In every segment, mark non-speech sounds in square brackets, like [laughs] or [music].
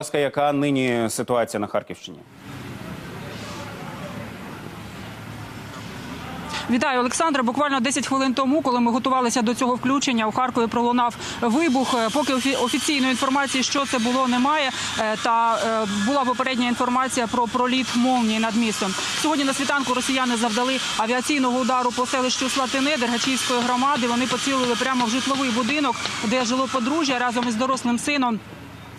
ласка, яка нині ситуація на Харківщині? Вітаю, Олександре. Буквально 10 хвилин тому, коли ми готувалися до цього включення, у Харкові пролунав вибух. Е, Поки офі- офіційної інформації, що це було, немає. Е, Та е, була попередня інформація про проліт молнії над містом. Сьогодні на світанку росіяни завдали авіаційного удару по селищу Слатине Дергачівської громади. Вони поцілили прямо в житловий будинок, де жило подружжя разом із дорослим сином.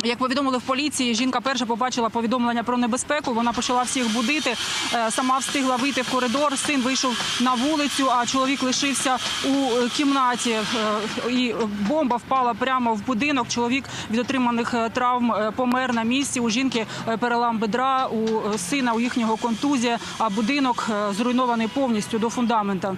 Як повідомили в поліції, жінка перша побачила повідомлення про небезпеку. Вона почала всіх будити. Е, Сама встигла вийти в коридор. Син вийшов на вулицю, а чоловік лишився у е, кімнаті. Е, І бомба впала прямо в будинок. Чоловік від отриманих травм помер на місці. У жінки перелам бедра, у сина у їхнього контузія. А будинок зруйнований повністю до фундамента.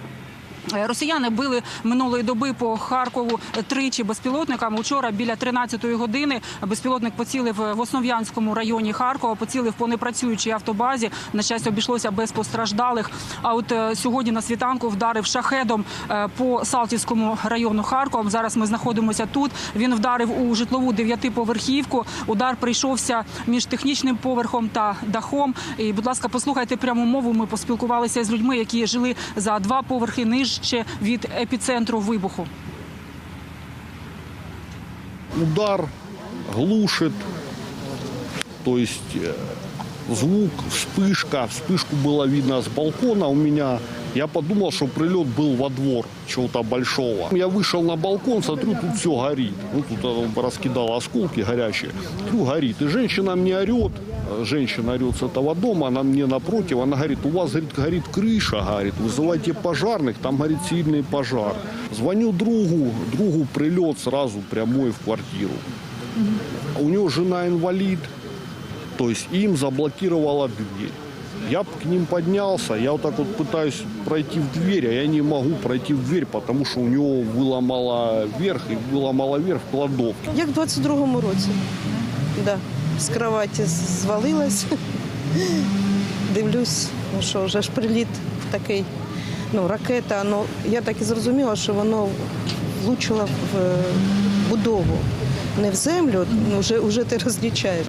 Е, Росіяни били минулої доби по Харкову тричі безпілотниками. Учора біля 13-ї години безпілотник поцілив в Основ'янському районі Харкова, поцілив по непрацюючій автобазі. На щастя, обійшлося без постраждалих. А от е, сьогодні на світанку вдарив шахедом е, по Салтівському району Харкова. Зараз ми знаходимося тут. Він вдарив у житлову дев'ятиповерхівку. Удар прийшовся між технічним поверхом та дахом. І, будь ласка, послухайте пряму мову. Ми поспілкувалися з людьми, які жили за два поверхи нижче від епіцентру вибуху. удар глушит, то есть э, звук, вспышка, вспышку было видно с балкона у меня. Я подумал, что прилет был во двор чего-то большого. Я вышел на балкон, смотрю, тут все горит. Ну, тут он раскидал осколки горячие. Смотрю, горит. И женщина мне орет, э, женщина орет с этого дома, она мне напротив, она говорит, у вас говорит, горит крыша, говорит, вызывайте пожарных, там горит сильный пожар. Звоню другу, другу прилет сразу прямой в квартиру. У него жена инвалид, то есть им заблокировала дверь. Я к ним поднялся, я вот так вот пытаюсь пройти в дверь, а я не могу пройти в дверь, потому что у него выломало верх и выломало верх в кладовке. Як в 22-му році. Да. З кроваті звалилась. [laughs] Дивлюсь, ну що вже ж приліт такий, ну, ракета. Ну, я так і зрозуміла, що воно влучило в е, будову. Не в землю, ну, вже, вже ти розлічаєш.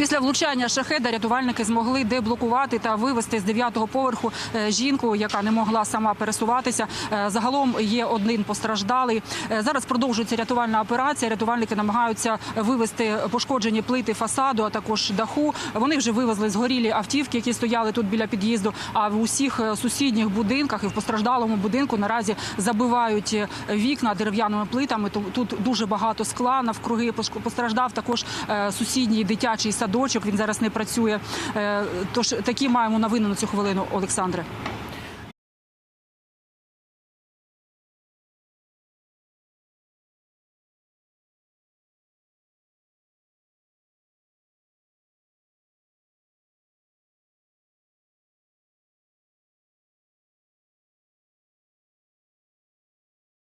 Після влучання шахеда рятувальники змогли деблокувати та вивезти з дев'ятого поверху е, жінку, яка не могла сама пересуватися. Е, Загалом є один постраждалий. Е, Зараз продовжується рятувальна операція. Рятувальники намагаються вивезти пошкоджені плити фасаду, а також даху. Вони вже вивезли згорілі автівки, які стояли тут біля під'їзду. А в усіх сусідніх будинках і в постраждалому будинку наразі забивають вікна дерев'яними плитами. Ту- Тут дуже багато скла навкруги. Постраждав також сусідній дитячий садочок. Він зараз не працює. Е, Тож такі маємо новини на цю хвилину, Олександре.